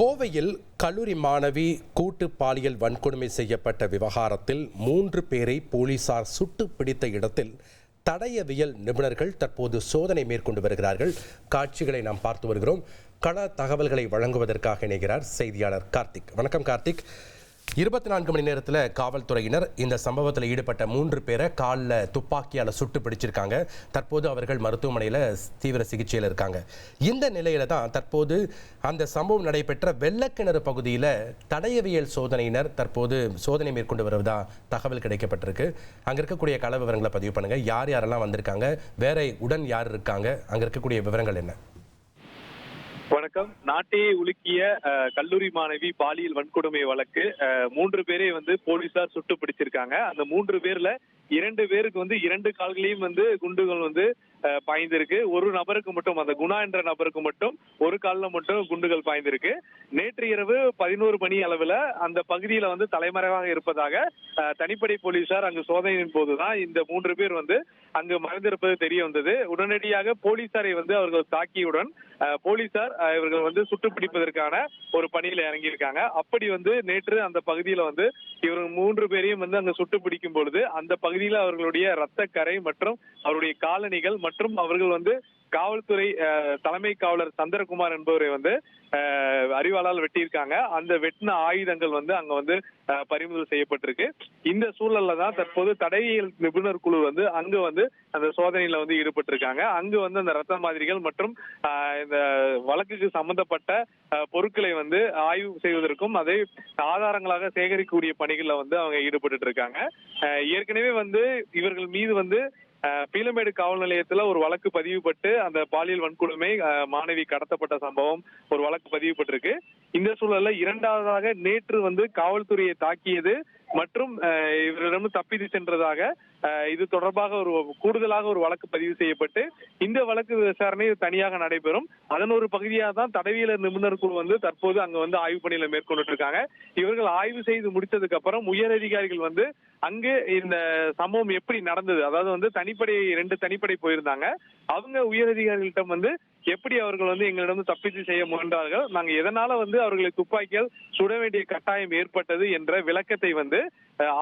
கோவையில் கல்லூரி மாணவி கூட்டு பாலியல் வன்கொடுமை செய்யப்பட்ட விவகாரத்தில் மூன்று பேரை போலீசார் சுட்டு பிடித்த இடத்தில் தடயவியல் நிபுணர்கள் தற்போது சோதனை மேற்கொண்டு வருகிறார்கள். காட்சிகளை நாம் பார்த்து வருகிறோம். கள தகவல்களை வழங்குவதற்காக இணைகிறார் செய்தியாளர் கார்த்திக். வணக்கம் கார்த்திக். இருபத்தி நான்கு மணி நேரத்தில் காவல்துறையினர் இந்த சம்பவத்தில் ஈடுபட்ட மூன்று பேரை காலில் துப்பாக்கியால் சுட்டு பிடிச்சிருக்காங்க. தற்போது அவர்கள் மருத்துவமனையில் தீவிர சிகிச்சையில் இருக்காங்க. இந்த நிலையில தான் தற்போது அந்த சம்பவம் நடைபெற்ற வெள்ளக்கிணறு பகுதியில் தடயவியல் சோதனையினர் தற்போது சோதனை மேற்கொண்டு வருவதா தகவல் கிடைக்கப்பட்டிருக்கு. அங்கே இருக்கக்கூடிய கள விவரங்களை பதிவு பண்ணுங்கள் யார் யாரெல்லாம் வந்திருக்காங்க? வேற உடன் யார் இருக்காங்க? அங்கே இருக்கக்கூடிய விவரங்கள் என்ன? வணக்கம். நாட்டையே உலுக்கிய அஹ், கல்லூரி மாணவி பாலியல் வன்கொடுமை வழக்கு மூன்று பேரை வந்து போலீசார் சுட்டு பிடிச்சிருக்காங்க அந்த மூன்று பேர்ல இரண்டு பேருக்கு வந்து இரண்டு கால்களையும் வந்து குண்டுகள் வந்து பாய்ந்திருக்கு. ஒரு நபருக்கு மட்டும் அந்த குணா என்ற நபருக்கு மட்டும் ஒரு காலில் மட்டும் குண்டுகள் பாய்ந்திருக்கு. நேற்று இரவு பதினோரு மணி அளவுல அந்த பகுதியில வந்து தலைமறைவாக இருப்பதாக தனிப்படை போலீசார் அங்கு சோதனையின் போதுதான் இந்த மூன்று பேர் வந்து அங்கு மறைந்திருப்பது தெரிய வந்தது. உடனடியாக போலீசாரை வந்து அவர்கள் தாக்கியவுடன் போலீசார் இவர்கள் வந்து சுட்டு பிடிப்பதற்கான ஒரு பணியில இறங்கியிருக்காங்க. அப்படி வந்து நேற்று அந்த பகுதியில வந்து இவர்கள் மூன்று பேரையும் வந்து அங்க சுட்டு பிடிக்கும் பொழுது அந்த பகுதியில அவர்களுடைய ரத்த கரை மற்றும் அவருடைய காலணிகள் மற்றும் அவர்கள் வந்து காவல்துறை அஹ், தலைமை காவலர் சந்திரகுமார் என்பவரை வந்து அறிவாளால் வெட்டியிருக்காங்க. அந்த வெட்டின ஆயுதங்கள் வந்து அங்க வந்து பறிமுதல் செய்யப்பட்டிருக்கு. இந்த சூழல்ல தான் தற்போது தடையியல் நிபுணர் குழு வந்து அங்கு வந்து அந்த சோதனையில வந்து ஈடுபட்டிருக்காங்க. அங்கு வந்து அந்த ரத்த மாதிரிகள் மற்றும் ஆஹ், இந்த வழக்குக்கு சம்பந்தப்பட்ட ஆஹ், பொருட்களை வந்து ஆய்வு செய்வதற்கும் அதை ஆதாரங்களாக சேகரிக்கக்கூடிய பணிகளில் வந்து அவங்க ஈடுபட்டு இருக்காங்க. ஏற்கனவே வந்து இவர்கள் மீது வந்து பீலமேடு காவல் நிலையத்துல ஒரு வழக்கு பதிவுபட்டு அந்த பாலியல் வன்கொடுமை மாணவி கடத்தப்பட்ட சம்பவம் ஒரு வழக்கு பதிவுபட்டிருக்கு. இந்த சூழல்ல இரண்டாவதாக நேற்று வந்து காவல்துறையை தாக்கியது மற்றும் இவரிடம் தப்பித்து சென்றதாக இது தொடர்பாக ஒரு கூடுதலாக ஒரு வழக்கு பதிவு செய்யப்பட்டு இந்த வழக்கு விசாரணை தனியாக நடைபெறும். அதன் ஒரு பகுதியாக தான் தடவியல நிபுணர் குழு வந்து தற்போது அங்க வந்து ஆய்வு பணியில மேற்கொண்டு இருக்காங்க. இவர்கள் ஆய்வு செய்து முடித்ததுக்கு அப்புறம் உயர் அதிகாரிகள் வந்து அங்கு இந்த சம்பவம் எப்படி நடந்தது? அதாவது வந்து தனிப்படை ரெண்டு தனிப்படை போயிருந்தாங்க. அவங்க உயரதிகாரிகளிடம் வந்து எப்படி அவர்கள் வந்து எங்களிடம் வந்து தப்பித்து செய்ய முயன்றார்கள் நாங்க எதனால வந்து அவர்களை துப்பாக்கியால் சுட வேண்டிய கட்டாயம் ஏற்பட்டது என்ற விளக்கத்தை வந்து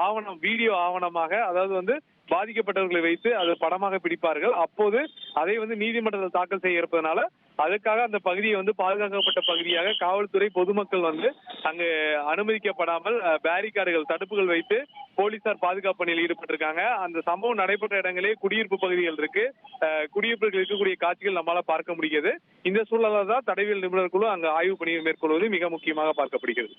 ஆவணம் வீடியோ ஆவணமாக அதாவது வந்து பாதிக்கப்பட்டவர்களை வைத்து அது படமாக பிடிப்பார்கள். அப்போது அதை வந்து நீதிமன்றத்தில் தாக்கல் செய்ய இருப்பதனால அதுக்காக அந்த பகுதியை வந்து பாதுகாக்கப்பட்ட பகுதியாக காவல்துறை பொதுமக்கள் வந்து அங்கு அனுமதிக்கப்படாமல் பேரிகார்டுகள் தடுப்புகள் வைத்து போலீசார் பாதுகாப்பு பணியில் ஈடுபட்டிருக்காங்க. அந்த சம்பவம் நடைபெற்ற இடங்களே குடியிருப்பு பகுதிகள் இருக்கு. குடியிருப்புகள் இருக்கக்கூடிய காட்சிகள் நம்மளால பார்க்க முடியுது இந்த சூழலால் தான் தடவியல் நிபுணர் குழு அங்கு ஆய்வு பணியை மேற்கொள்வது மிக முக்கியமாக பார்க்கப்படுகிறது.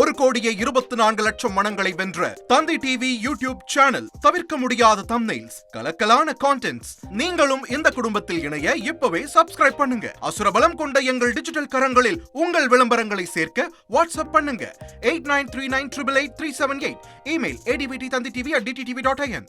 ஒரு கோடியே இருபத்தி நான்கு லட்சம் மனங்களை வென்ற தந்தி டிவி யூடியூப் சேனல் தவிர்க்க முடியாத தம்னைல்ஸ் கலக்கலான கான்டென்ட்ஸ் நீங்களும் இந்த குடும்பத்தில் இணைய இப்பவே சப்ஸ்கிரைப் பண்ணுங்க. அசுரபலம் கொண்ட எங்கள் டிஜிட்டல் கரங்களில் உங்கள் விளம்பரங்களை சேர்க்க வாட்ஸ்அப் பண்ணுங்க. Eight nine three nine triple eight three seven eight email ADPT Thanthi TV at DTTV dot IN